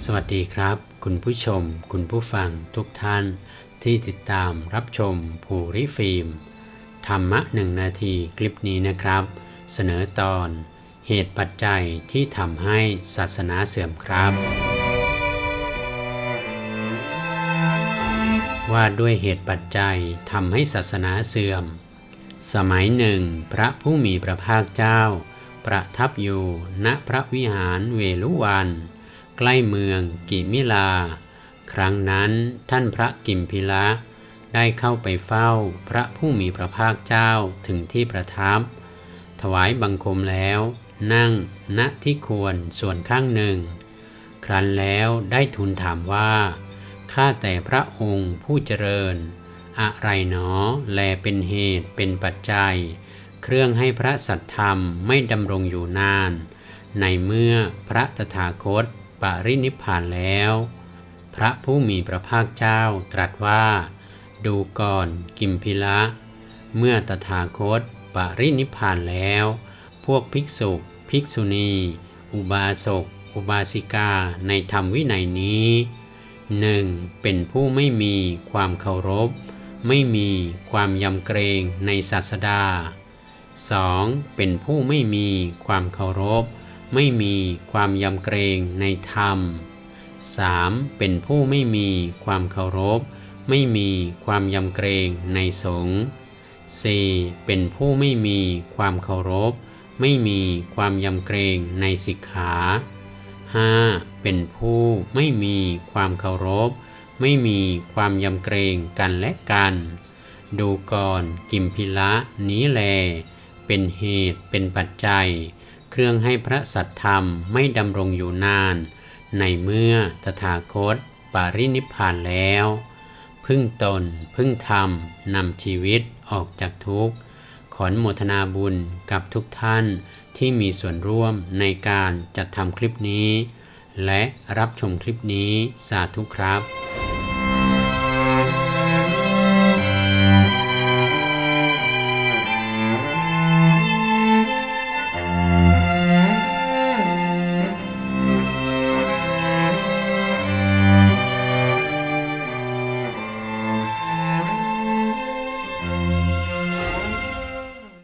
สวัสดีครับ คุณผู้ชม คุณผู้ฟังทุกท่านที่ติดตามรับชมภูริฟิล์ม ธรรมะหนึ่งนาทีคลิปนี้นะครับ เสนอตอนเหตุปัจจัยที่ทำให้ศาสนาเสื่อมครับ ว่าด้วยเหตุปัจจัยทำให้ศาสนาเสื่อม สมัยหนึ่ง พระผู้มีพระภาคเจ้า ประทับอยู่ณพระวิหารเวลุวัน กล้เมืองกิมิลา ครั้งนั้นท่านพระกิมพิละได้เข้าไปเฝ้าพระผู้มีพระภาคเจ้าถึงที่ประทับ ถวายบังคมแล้ว นั่งณที่ควรส่วนข้างหนึ่ง ครั้นแล้วได้ทูลถามว่าข้าแต่พระองค์ผู้เจริญ อะไรหนอแลเป็นเหตุเป็นปัจจัย เครื่องให้พระสัตธรรมไม่ดำรงอยู่นาน ในเมื่อพระตถาคต ปรินิพพานแล้ว พระผู้มีพระภาคเจ้าตรัสว่า ดูก่อนกิมพิละ เมื่อตถาคตปรินิพพานแล้ว พวกภิกษุ ภิกษุณี อุบาสก อุบาสิกาในธรรมวินัยนี้หนึ่งเป็นผู้ไม่มีความเคารพ ไม่มีความยำเกรงในศาสดา 2. เป็นผู้ไม่มีความเคารพ ไม่มีความยำเกรงในธรรม 3. เป็นผู้ไม่มีความเคารพ ไม่มีความยำเกรงในสงฆ์ 4. เป็นผู้ไม่มีความเคารพ ไม่มีความยำเกรงในสิกขา 5. เป็นผู้ไม่มีความเคารพ ไม่มีความยำเกรงกันและกัน ดูก่อนกิมพิละนี้แล เป็นเหตุเป็นปัจจัย เครื่องให้พระสัตธรรมไม่ดำรงอยู่นาน ในเมื่อตถาคต ปารินิพพานแล้ว พึ่งตน พึ่งธรรมนำชีวิตออกจากทุกข์ ขอนโมทนาบุญกับทุกท่านที่มีส่วนร่วมในการจัดทำคลิปนี้ และรับชมคลิปนี้สาธุครับ